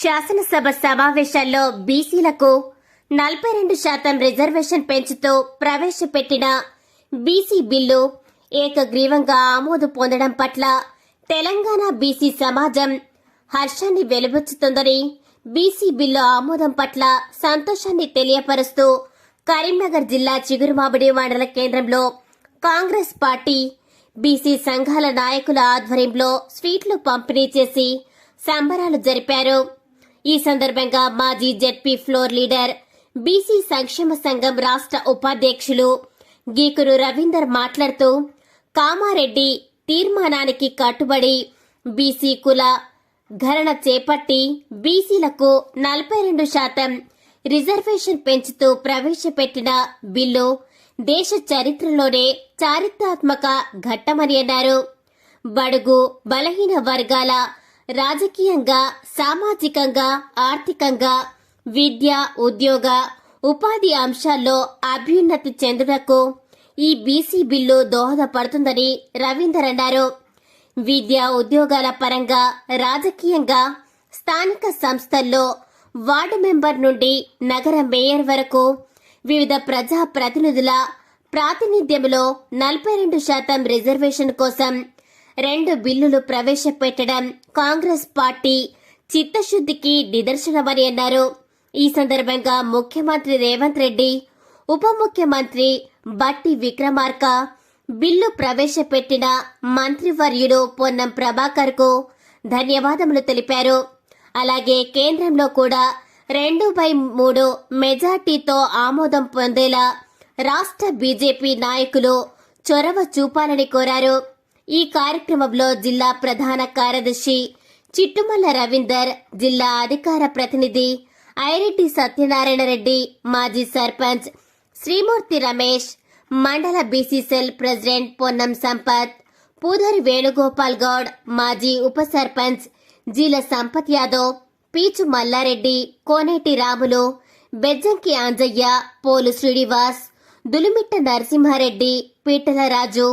శాసనసభ సమావేశాల్లో బీసీలకు నలభై రెండు శాతం రిజర్వేషన్ పెంచుతూ ప్రవేశపెట్టిన బీసీ బిల్లు ఏకగ్రీవంగా ఆమోదు పొందడం పట్ల తెలంగాణ బీసీ సమాజం హర్షాన్ని వెలుబుచ్చుతుందని బీసీ బిల్లు ఆమోదం పట్ల సంతోషాన్ని తెలియపరుస్తూ కరీంనగర్ జిల్లా చిగురుమామిడి మండల కేంద్రంలో కాంగ్రెస్ పార్టీ బీసీ సంఘాల నాయకుల ఆధ్వర్యంలో స్వీట్లు పంపిణీ చేసి సంబరాలు జరిపారు. ఈ సందర్భంగా మాజీ జెడ్పీ ఫ్లోర్ లీడర్ బీసీ సంక్షేమ సంఘం రాష్ట్ర ఉపాధ్యక్షులు గీకురు రవీందర్ మాట్లాడుతూ కామారెడ్డి తీర్మానానికి కట్టుబడి బీసీ కుల గణన చేపట్టి బీసీలకు నలభై రెండు శాతం రిజర్వేషన్ పెంచుతూ ప్రవేశపెట్టిన బిల్లు దేశ చరిత్రలోనే చారిత్రాత్మక ఘట్టమని అన్నారు. బడుగు బలహీన వర్గాల రాజకీయంగా సామాజికంగా ఆర్థికంగా విద్య ఉద్యోగ ఉపాధి అంశాల్లో అభ్యున్నతి చెందుటకు ఈ బీసీ బిల్లు దోహదపడుతుందని రవీందర్ అన్నారు. విద్య ఉద్యోగాల పరంగా రాజకీయంగా స్థానిక సంస్థల్లో వార్డు మెంబర్ నుండి నగర మేయర్ వరకు వివిధ ప్రజా ప్రతినిధుల ప్రాతినిధ్యంలో నలభై రెండు శాతం రిజర్వేషన్ కోసం రెండు బిల్లులు ప్రవేశపెట్టడం కాంగ్రెస్ పార్టీ చిత్తశుద్ధికి నిదర్శనమని అన్నారు. ఈ సందర్భంగా ముఖ్యమంత్రి రేవంత్ రెడ్డి ఉప ముఖ్యమంత్రి బట్టి విక్రమార్క బిల్లు ప్రవేశపెట్టిన మంత్రివర్యుడు పొన్నం ప్రభాకర్కు ధన్యవాదములు తెలిపారు. అలాగే కేంద్రంలో కూడా రెండు బై మూడు మెజార్టీతో ఆమోదం పొందేలా రాష్ట్ర బీజేపీ నాయకులు చొరవ చూపాలని కోరారు. ఈ కార్యక్రమంలో జిల్లా ప్రధాన కార్యదర్శి చిట్టుమల్ల రవీందర్ జిల్లా అధికార ప్రతినిధి ఐరెడ్డి సత్యనారాయణ రెడ్డి మాజీ సర్పంచ్ శ్రీమూర్తి రమేష్ మండల BC cell president Ponnam Sampath Pudari Venugopal Goud మాజీ ఉప సర్పంచ్ జీల సంపత్ యాదవ్ పీచు మల్లారెడ్డి కోనేటి రాములు బెజ్జంకి ఆంజయ్య పోలు శ్రీనివాస్ దులిమిట్ట నరసింహారెడ్డి పీటల రాజు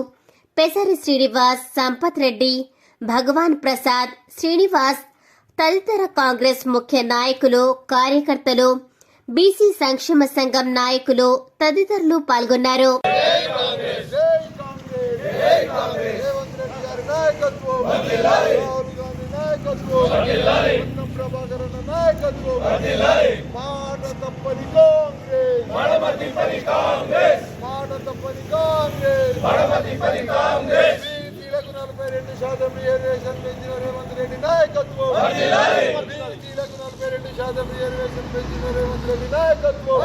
పెసరి శ్రీనివాస్ సంపత్ రెడ్డి భగవాన్ ప్రసాద్ శ్రీనివాస్ తదితర కాంగ్రెస్ ముఖ్య నాయకులు కార్యకర్తలు బీసీ సంక్షేమ సంఘం నాయకులు తదితరులు పాల్గొన్నారు జై తప్పని కాంగ్రెస్. తప్పని కాంగ్రెస్. బీసీలకు నలభై రెండు శాతం రిజర్వేషన్ పెంచిన రేవంత్ రెడ్డి నాయకత్వం. బీసీలకు నలభై రెండు శాతం రిజర్వేషన్ పెంచిన రేవంత్ రెడ్డి నాయకత్వం.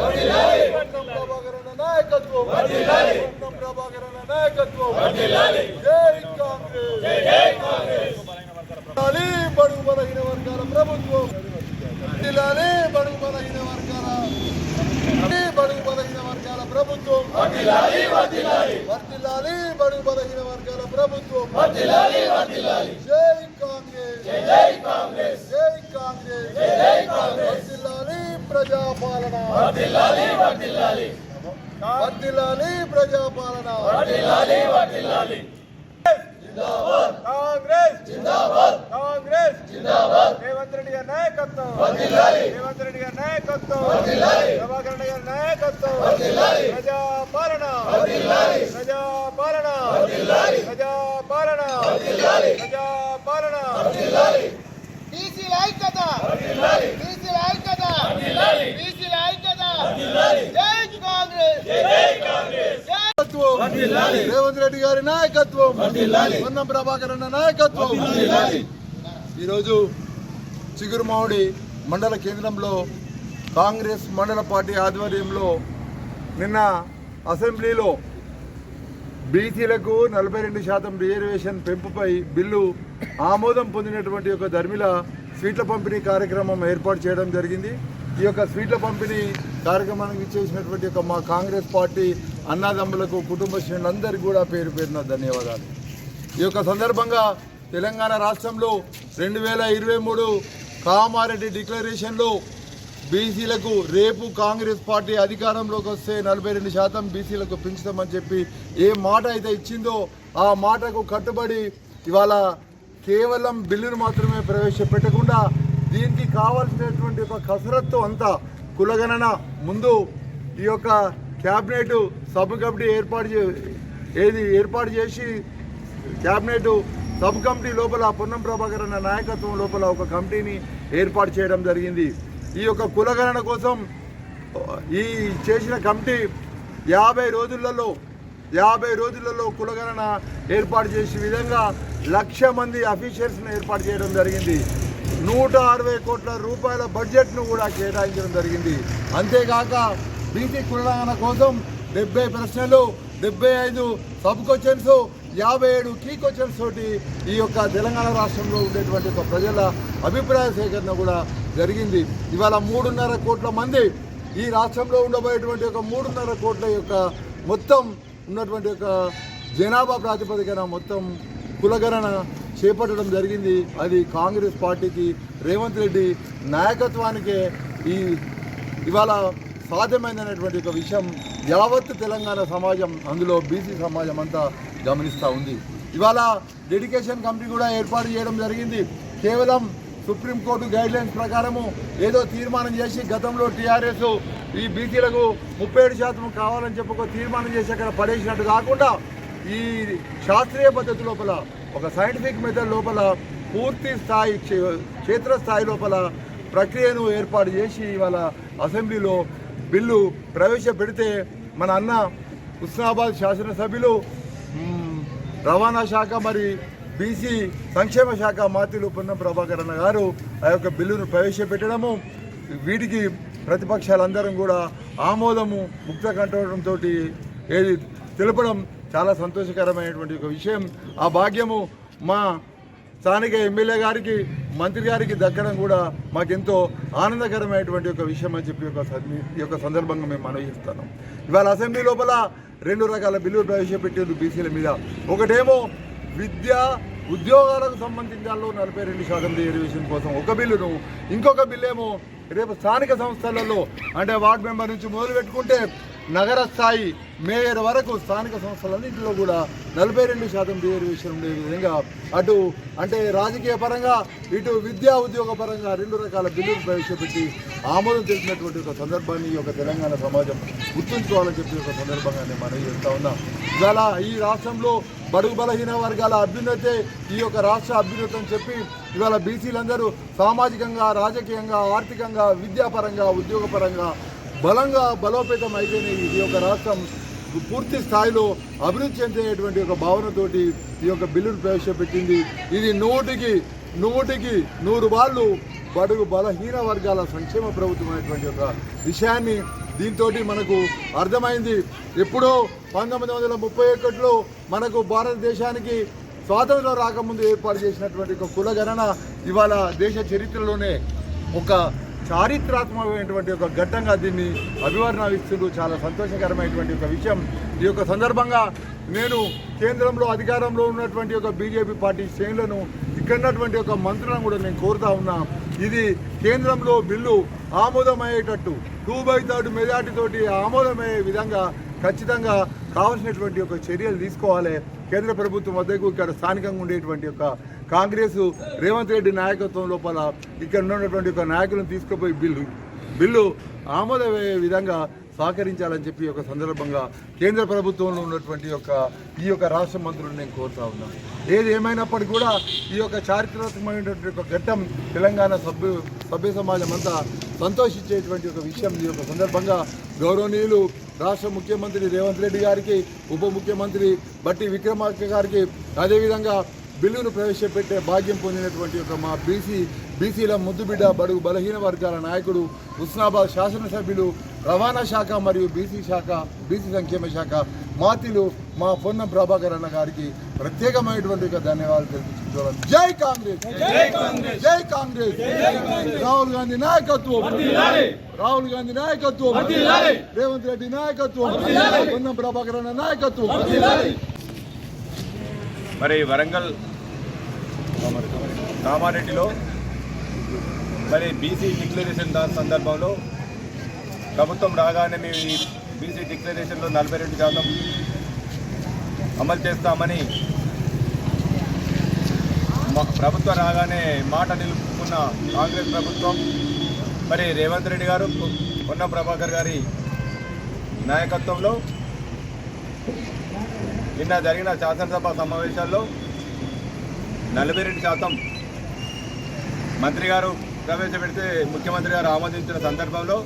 పొన్నం ప్రభాకర్ అన్న నాయకత్వం. పొన్నం ప్రభాకర్ అన్న నాయకత్వం. జై కాంగ్రెస్. బడుగు బలహీన వర్గాల ప్రభుత్వం. జిల్లాలి బడుగు బలహీన వర్గాల బడుగు బలహీన వర్గాల ప్రభుత్వం. వర్దిల్లాలి బడుగు బలహీన వర్గాల ప్రభుత్వం. జై కాంగ్రెస్. జై కాంగ్రెస్. జై కాంగ్రెస్. వర్దిల్లాలి ప్రజాపాలన. వర్దిల్లాలి ప్రజాపాలన. కాంగ్రెస్! జిందాబాద్! కాంగ్రెస్! జిందాబాద్! రేవంత్ రెడ్డి గారి నాయకత్వం! వర్ధిల్లాలి రేవంత్ రెడ్డి గారి నాయకత్వం! వర్ధిల్లాలి ప్రభాకర్ రెడ్డి గారి నాయకత్వం! వర్ధిల్లాలి ప్రజా పాలన వర్ధిల్లాలి ప్రజా పాలన వర్ధిల్లాలి ప్రజా పాలన వర్ధిల్లాలి ప్రజా పాలన బీసీల ఐక్యత బీసీల ఐక్యత జై కాంగ్రెస్ నాయకత్వం రేవంత్ రెడ్డి గారి నాయకత్వం. పొన్నం ప్రభాకర్ అన్న నాయకత్వం. ఈరోజు చిగురుమావుడి మండల కేంద్రంలో కాంగ్రెస్ మండల పార్టీ ఆధ్వర్యంలో నిన్న అసెంబ్లీలో బీసీలకు నలభై రెండు శాతం రిజర్వేషన్ పెంపుపై బిల్లు ఆమోదం పొందినటువంటి ఒక ధర్మిల స్వీట్ల పంపిణీ కార్యక్రమం ఏర్పాటు చేయడం జరిగింది. ఈ యొక్క స్వీట్ల పంపిణీ కార్యక్రమానికి ఇచ్చేసినటువంటి యొక్క మా కాంగ్రెస్ పార్టీ అన్నదమ్ములకు కుటుంబ శ్రేణులందరికీ కూడా పేరు పేరున ధన్యవాదాలు. ఈ యొక్క సందర్భంగా తెలంగాణ రాష్ట్రంలో రెండు వేల ఇరవై మూడు కామారెడ్డి డిక్లరేషన్లో బీసీలకు రేపు కాంగ్రెస్ పార్టీ అధికారంలోకి వస్తే నలభై రెండు శాతం బీసీలకు పెంచుతామని చెప్పి ఏ మాట అయితే ఇచ్చిందో ఆ మాటకు కట్టుబడి ఇవాళ కేవలం బిల్లును మాత్రమే ప్రవేశపెట్టకుండా దీనికి కావాల్సినటువంటి ఒక కసరత్తు అంతా కులగణన ముందు ఈ యొక్క క్యాబినెట్ సబ్ కమిటీ ఏర్పాటు ఏది ఏర్పాటు చేసి క్యాబినెట్ సబ్ కమిటీ లోపల పొన్నం ప్రభాకర్ అన్న నాయకత్వం లోపల ఒక కమిటీని ఏర్పాటు చేయడం జరిగింది. ఈ యొక్క కులగణన కోసం ఈ చేసిన కమిటీ యాభై రోజులలో యాభై రోజులలో కులగణన ఏర్పాటు చేసే విధంగా లక్ష మంది అఫీషియల్స్ని ఏర్పాటు చేయడం జరిగింది. నూట అరవై కోట్ల రూపాయల బడ్జెట్ను కూడా కేటాయించడం జరిగింది. అంతేకాక బీసీ కులగణన కోసం డెబ్బై ప్రశ్నలు డెబ్బై ఐదు సబ్ క్వశ్చన్స్ యాభై ఏడు కీ క్వశ్చన్స్ తోటి ఈ యొక్క తెలంగాణ రాష్ట్రంలో ఉండేటువంటి ఒక ప్రజల అభిప్రాయ సేకరణ కూడా జరిగింది. ఇవాళ మూడున్నర కోట్ల మంది ఈ రాష్ట్రంలో ఉండబోయేటువంటి ఒక మూడున్నర కోట్ల యొక్క మొత్తం ఉన్నటువంటి ఒక జనాభా ప్రాతిపదికన మొత్తం కులగణన చేపట్టడం జరిగింది. అది కాంగ్రెస్ పార్టీకి రేవంత్ రెడ్డి నాయకత్వానికే ఈ ఇవాళ సాధ్యమైనటువంటి ఒక విషయం యావత్ తెలంగాణ సమాజం అందులో బీసీ సమాజం అంతా గమనిస్తూ ఉంది. ఇవాళ డెడికేషన్ కమిటీ కూడా ఏర్పాటు చేయడం జరిగింది. కేవలం సుప్రీంకోర్టు గైడ్ లైన్స్ ప్రకారము ఏదో తీర్మానం చేసి గతంలో టీఆర్ఎస్ ఈ బీసీలకు ముప్పై ఏడు శాతం కావాలని చెప్పి ఒక తీర్మానం చేసి అక్కడ పడేసినట్టు కాకుండా ఈ శాస్త్రీయ పద్ధతి లోపల ఒక సైంటిఫిక్ మెథడ్ లోపల పూర్తి స్థాయి క్షేత్రస్థాయి లోపల ప్రక్రియను ఏర్పాటు చేసి ఇవాళ అసెంబ్లీలో బిల్లు ప్రవేశపెడితే మన అన్న హుస్నాబాద్ శాసనసభ్యులు రవాణా శాఖ మరి బీసీ సంక్షేమ శాఖ మాతిలు పున్నం ప్రభాకర్ అన్న గారు ఆ యొక్క బిల్లును ప్రవేశపెట్టడము వీటికి ప్రతిపక్షాలందరం కూడా ఆమోదము ముక్త కంటడంతో ఏది తెలపడం చాలా సంతోషకరమైనటువంటి ఒక విషయం. ఆ భాగ్యము మా స్థానిక ఎమ్మెల్యే గారికి మంత్రి గారికి దక్కడం కూడా మాకెంతో ఆనందకరమైనటువంటి ఒక విషయం అని చెప్పి ఒక యొక్క సందర్భంగా మేము మనవి చేస్తున్నాం ఇవాళ అసెంబ్లీ లోపల రెండు రకాల బిల్లులు ప్రవేశపెట్టారు బీసీల మీద. ఒకటేమో విద్య ఉద్యోగాలకు సంబంధించాలో నలభై రెండు శాతం రిజర్వేషన్ కోసం ఒక బిల్లును ఇంకొక బిల్లు ఏమో రేపు స్థానిక సంస్థలలో అంటే వార్డు మెంబర్ నుంచి మొదలు పెట్టుకుంటే నగర స్థాయి మేయర్ వరకు స్థానిక సంస్థలన్నింటిలో కూడా నలభై రెండు శాతం రిజర్వేషన్ ఉండే విధంగా అటు అంటే రాజకీయ పరంగా ఇటు విద్యా ఉద్యోగ పరంగా రెండు రకాల బిల్లులు ప్రవేశపెట్టి ఆమోదం తెలిసినటువంటి ఒక సందర్భాన్ని ఈ యొక్క తెలంగాణ సమాజం గుర్తుంచుకోవాలని చెప్పి ఒక సందర్భంగా నేను మనవి చేస్తా ఇవాళ ఈ రాష్ట్రంలో బడుగు బలహీన వర్గాల అభ్యున్నతే ఈ యొక్క రాష్ట్ర అభ్యున్నత అని చెప్పి ఇవాళ బీసీలందరూ సామాజికంగా రాజకీయంగా ఆర్థికంగా విద్యాపరంగా ఉద్యోగపరంగా బలంగా బలోపేతం అయితేనే ఈ యొక్క రాష్ట్రం పూర్తి స్థాయిలో అభివృద్ధి చెందేటువంటి ఒక భావనతోటి ఈ యొక్క బిల్లును ప్రవేశపెట్టింది. ఇది నూటికి నూటికి నూరు వాళ్ళు బడుగు బలహీన వర్గాల సంక్షేమ ప్రభుత్వం అనేటువంటి ఒక విషయాన్ని దీంతో మనకు అర్థమైంది. ఎప్పుడో పంతొమ్మిది వందల ముప్పై ఒకటిలో మనకు భారతదేశానికి స్వాతంత్రం రాకముందు ఏర్పాటు చేసినటువంటి ఒక కులగణన ఇవాళ దేశ చరిత్రలోనే ఒక చారిత్రాత్మకమైనటువంటి ఒక ఘట్టంగా దీన్ని అభివర్ణిస్తుంటూ చాలా సంతోషకరమైనటువంటి ఒక విషయం. ఈ యొక్క సందర్భంగా నేను కేంద్రంలో అధికారంలో ఉన్నటువంటి ఒక బీజేపీ పార్టీ శ్రేణులను ఇక్కడ ఒక మంత్రులను కూడా నేను కోరుతా ఉన్నా. ఇది కేంద్రంలో బిల్లు ఆమోదమయ్యేటట్టు టూ బై థర్డ్ మెజార్టీతోటి ఆమోదమయ్యే విధంగా ఖచ్చితంగా కావాల్సినటువంటి ఒక చర్యలు తీసుకోవాలి. కేంద్ర ప్రభుత్వం వద్దకు ఇక్కడ స్థానికంగా ఉండేటువంటి ఒక కాంగ్రెస్ రేవంత్ రెడ్డి నాయకత్వం లోపల ఇక్కడ ఉన్నటువంటి ఒక నాయకులను తీసుకుపోయి బిల్లు బిల్లు ఆమోదమయ్యే విధంగా సహకరించాలని చెప్పి ఒక సందర్భంగా కేంద్ర ప్రభుత్వంలో ఉన్నటువంటి యొక్క ఈ యొక్క రాష్ట్ర మంత్రులను నేను కోరుతా ఉన్నాను ఏది ఏమైనప్పటికీ కూడా ఈ యొక్క చారిత్రాత్మకమైనటువంటి ఒక ఘట్టం తెలంగాణ సభ్యు సభ్య సమాజం అంతా సంతోషించేటువంటి ఒక విషయం ఈ యొక్క సందర్భంగా గౌరవనీయులు రాష్ట్ర ముఖ్యమంత్రి రేవంత్ రెడ్డి గారికి ఉప ముఖ్యమంత్రి బట్టి విక్రమార్క గారికి అదేవిధంగా బిల్లును ప్రవేశపెట్టే భాగ్యం పొందినటువంటి ఒక మా బీసీ బీసీల ముద్దుబిడ్డ బడుగు బలహీన వర్గాల నాయకుడు హుస్నాబాద్ శాసనసభ్యులు రవాణా శాఖ మరియు బీసీ శాఖ బీసీ సంక్షేమ శాఖ మాతిలు మా పొన్నం ప్రభాకర్ అన్న గారికి ప్రత్యేకమైనటువంటి ఒక ధన్యవాదాలు తెలుపుతున్నాను జై కాంగ్రెస్! జై కాంగ్రెస్! రాహుల్ గాంధీ నాయకత్వం! రాహుల్ గాంధీ నాయకత్వం! రేవంత్ రెడ్డి నాయకత్వం! పొన్నం ప్రభాకర్ అన్న నాయకత్వం! మరి వరంగల్ కామారెడ్డిలో మరి బీసీ డిక్లరేషన్ దాని సందర్భంలో ప్రభుత్వం రాగానే మేము ఈ బీసీ డిక్లరేషన్లో నలభై రెండు శాతం అమలు చేస్తామని ప్రభుత్వం రాగానే మాట నిలుపుకున్న కాంగ్రెస్ ప్రభుత్వం మరి రేవంత్ రెడ్డి గారు పొన్న ప్రభాకర్ గారి నాయకత్వంలో నిన్న జరిగిన శాసనసభ సమావేశాల్లో నలభై రెండు శాతం మంత్రి గారు ప్రవేశపెడితే ముఖ్యమంత్రి గారు ఆమోదించిన సందర్భంలో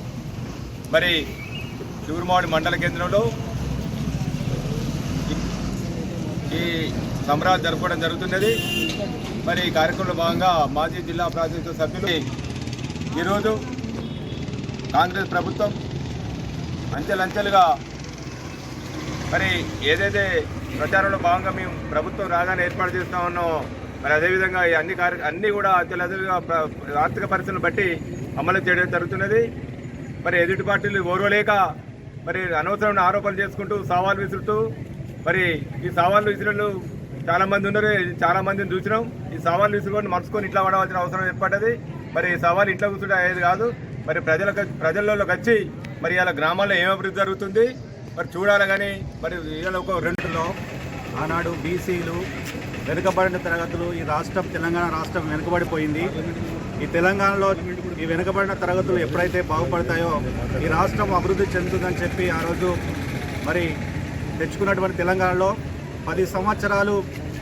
మరి చిగురుమాడి మండల కేంద్రంలో ఈ సంబరాలు జరుపుకోవడం జరుగుతున్నది. మరి ఈ కార్యక్రమంలో భాగంగా మాజీ జిల్లా ప్రాతినిధ్య సభ్యులు ఈరోజు కాంగ్రెస్ ప్రభుత్వం అంచెలంచెలుగా మరి ఏదైతే ప్రచారంలో భాగంగా మేము ప్రభుత్వం రాగానే ఏర్పాటు చేస్తా ఉన్నామో మరి అదేవిధంగా ఈ అన్ని కార్య అన్నీ కూడా అంచెలంచెలుగా ఆర్థిక పరిస్థితులను బట్టి అమలు చేయడం జరుగుతున్నది. మరి ఎదుటి పార్టీలు ఓర్వలేక మరి అనవసరమైన ఆరోపణలు చేసుకుంటూ సవాలు విసురుతూ మరి ఈ సవాళ్ళు విసురులు చాలామంది ఉన్నారు. చాలామందిని చూసినాం. ఈ సవాళ్ళు విసురుకొని మర్చుకొని ఇట్లా పడవలసిన అవసరం ఏర్పడ్డది. మరి ఈ సవాల్ ఇంట్లో కూర్చుంటే అయ్యేది కాదు. మరి ప్రజలకు ప్రజల్లోకి వచ్చి మరి ఇలా గ్రామాల్లో ఏం అభివృద్ధి జరుగుతుంది? మరి చూడాలి కానీ మరి ఇలా ఒక రెండు ఆనాడు బీసీలు వెనుకబడిన తరగతులు ఈ రాష్ట్రం తెలంగాణ రాష్ట్రం వెనుకబడిపోయింది. ఈ తెలంగాణలో ఈ వెనుకబడిన తరగతులు ఎప్పుడైతే బాగుపడతాయో ఈ రాష్ట్రం అభివృద్ధి చెందుతుందని చెప్పి ఆ రోజు మరి తెచ్చుకున్నటువంటి తెలంగాణలో పది సంవత్సరాలు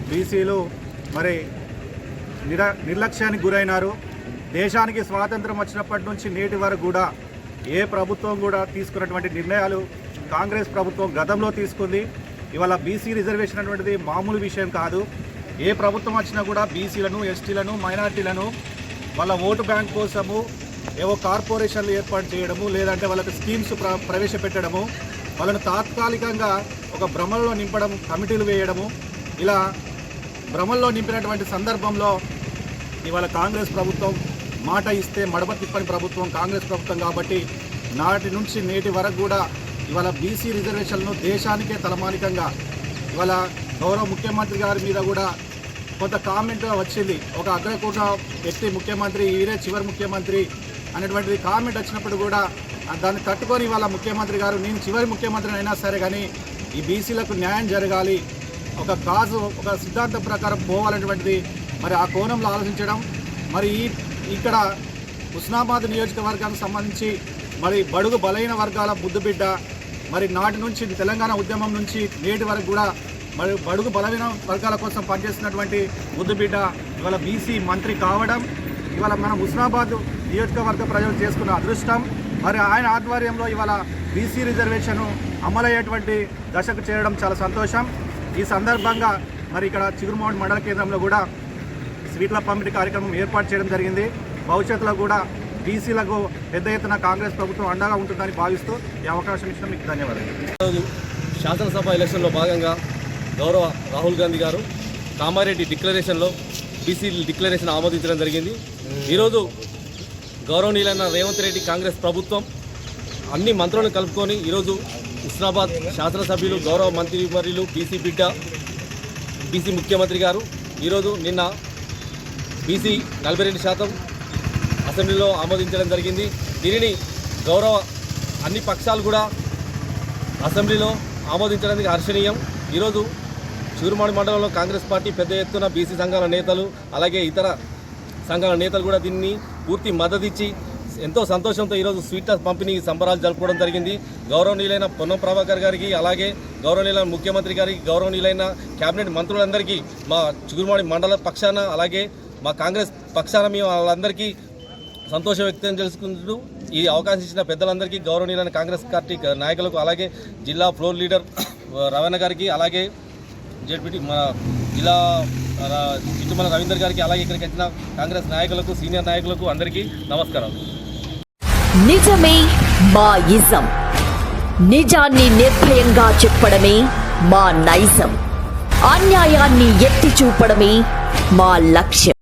బీసీలు మరి నిర నిర్లక్ష్యానికి గురైనారు. దేశానికి స్వాతంత్రం వచ్చినప్పటి నుంచి నేటి వరకు కూడా ఏ ప్రభుత్వం కూడా తీసుకున్నటువంటి నిర్ణయాలు కాంగ్రెస్ ప్రభుత్వం గతంలో తీసుకుంది. ఇవాళ బీసీ రిజర్వేషన్ అనేటువంటిది మామూలు విషయం కాదు. ఏ ప్రభుత్వం వచ్చినా కూడా బీసీలను ఎస్టీలను మైనార్టీలను వాళ్ళ ఓటు బ్యాంక్ కోసము ఏవో కార్పొరేషన్లు ఏర్పాటు చేయడము లేదంటే వాళ్ళకి స్కీమ్స్ ప్ర ప్రవేశపెట్టడము వాళ్ళను తాత్కాలికంగా ఒక భ్రమల్లో నింపడం కమిటీలు వేయడము ఇలా భ్రమల్లో నింపినటువంటి సందర్భంలో ఇవాళ కాంగ్రెస్ ప్రభుత్వం మాట ఇస్తే మడమ తిప్పని ప్రభుత్వం కాంగ్రెస్ ప్రభుత్వం కాబట్టి నాటి నుంచి నేటి వరకు కూడా ఇవాళ బీసీ రిజర్వేషన్లను దేశానికే తలమానికంగా ఇవాళ గౌరవ ముఖ్యమంత్రి గారి మీద కూడా కొంత కామెంట్ వచ్చింది. ఒక అగ్రకూట వ్యక్తి ముఖ్యమంత్రి ఈరే చివరి ముఖ్యమంత్రి అనేటువంటిది కామెంట్ వచ్చినప్పుడు కూడా దాన్ని తట్టుకొని ఇవాళ ముఖ్యమంత్రి గారు నేను చివరి ముఖ్యమంత్రి అయినా సరే కానీ ఈ బీసీలకు న్యాయం జరగాలి ఒక కాజు ఒక సిద్ధాంతం ప్రకారం పోవాలనేటువంటిది మరి ఆ కోణంలో ఆలోచించడం మరి ఈ ఇక్కడ హుస్నాబాద్ నియోజకవర్గానికి సంబంధించి మరి బడుగు బలైన వర్గాల బుద్దుబిడ్డ మరి నాటి నుంచి తెలంగాణ ఉద్యమం నుంచి నేటి వరకు కూడా మరి బడుగు బలహీన వర్గాల కోసం పనిచేస్తున్నటువంటి ముద్దుబిడ్డ ఇవాళ బీసీ మంత్రి కావడం ఇవాళ మనం హుస్నాబాద్ నియోజకవర్గ ప్రజలు చేసుకున్న అదృష్టం. మరి ఆయన ఆధ్వర్యంలో ఇవాళ బీసీ రిజర్వేషన్ అమలయ్యేటువంటి దశకు చేరడం చాలా సంతోషం. ఈ సందర్భంగా మరి ఇక్కడ చిగురుమోహన్ మండల కేంద్రంలో కూడా స్వీట్ల పంపిణీ కార్యక్రమం ఏర్పాటు చేయడం జరిగింది. భవిష్యత్తులో కూడా బీసీలకు పెద్ద ఎత్తున కాంగ్రెస్ ప్రభుత్వం అండగా ఉంటుందని భావిస్తూ ఈ అవకాశం ఇచ్చిన మీకు ధన్యవాదాలు. ఈరోజు శాసనసభ ఎలక్షన్లో భాగంగా గౌరవ రాహుల్ గాంధీ గారు కామారెడ్డి డిక్లరేషన్లో బీసీ డిక్లరేషన్ ఆమోదించడం జరిగింది. ఈరోజు గౌరవనీయులైన రేవంత్ రెడ్డి కాంగ్రెస్ ప్రభుత్వం అన్ని మంత్రులను కలుపుకొని ఈరోజు హుస్నాబాద్ శాసనసభ్యులు గౌరవ మంత్రి వర్యులు బీసీ బిడ్డ బీసీ ముఖ్యమంత్రి గారు ఈరోజు నిన్న బీసీ నలభై రెండు శాతం అసెంబ్లీలో ఆమోదించడం జరిగింది. దీనిని గౌరవ అన్ని పక్షాలు కూడా అసెంబ్లీలో ఆమోదించడానికి హర్షణీయం. ఈరోజు చూరుమాడి మండలంలో కాంగ్రెస్ పార్టీ పెద్ద ఎత్తున బీసీ సంఘాల నేతలు అలాగే ఇతర సంఘాల నేతలు కూడా దీన్ని పూర్తి మద్దతిచ్చి ఎంతో సంతోషంతో ఈరోజు స్వీట్ పంపిణీ సంబరాలు జరుపుకోవడం జరిగింది. గౌరవనీయులైన పొన్నం ప్రభాకర్ గారికి అలాగే గౌరవనీయులైన ముఖ్యమంత్రి గారికి గౌరవనీయులైన కేబినెట్ మంత్రులందరికీ మా చిగురుమాడి మండల పక్షాన అలాగే మా కాంగ్రెస్ పక్షాన మేము వాళ్ళందరికీ సంతోషం వ్యక్తం చేసుకుంటూ ఈ అవకాశం ఇచ్చిన పెద్దలందరికీ గౌరవనీయులైన కాంగ్రెస్ పార్టీ నాయకులకు అలాగే జిల్లా ఫ్లోర్ లీడర్ రవణ గారికి అలాగే జెడ్పీటీ మన జిల్లా ర- చిట్టుమల రవీందర్ గారికి అలాగే ఇక్కడికి వచ్చిన కాంగ్రెస్ నాయకులకు సీనియర్ నాయకులకు అందరికీ నమస్కారం నిజమే మా ఇజం. నిజాన్ని నిర్భయంగా చెప్పడమే మా నైజం. అన్యాయాన్ని ఎత్తి చూపడమే మా లక్ష్యం.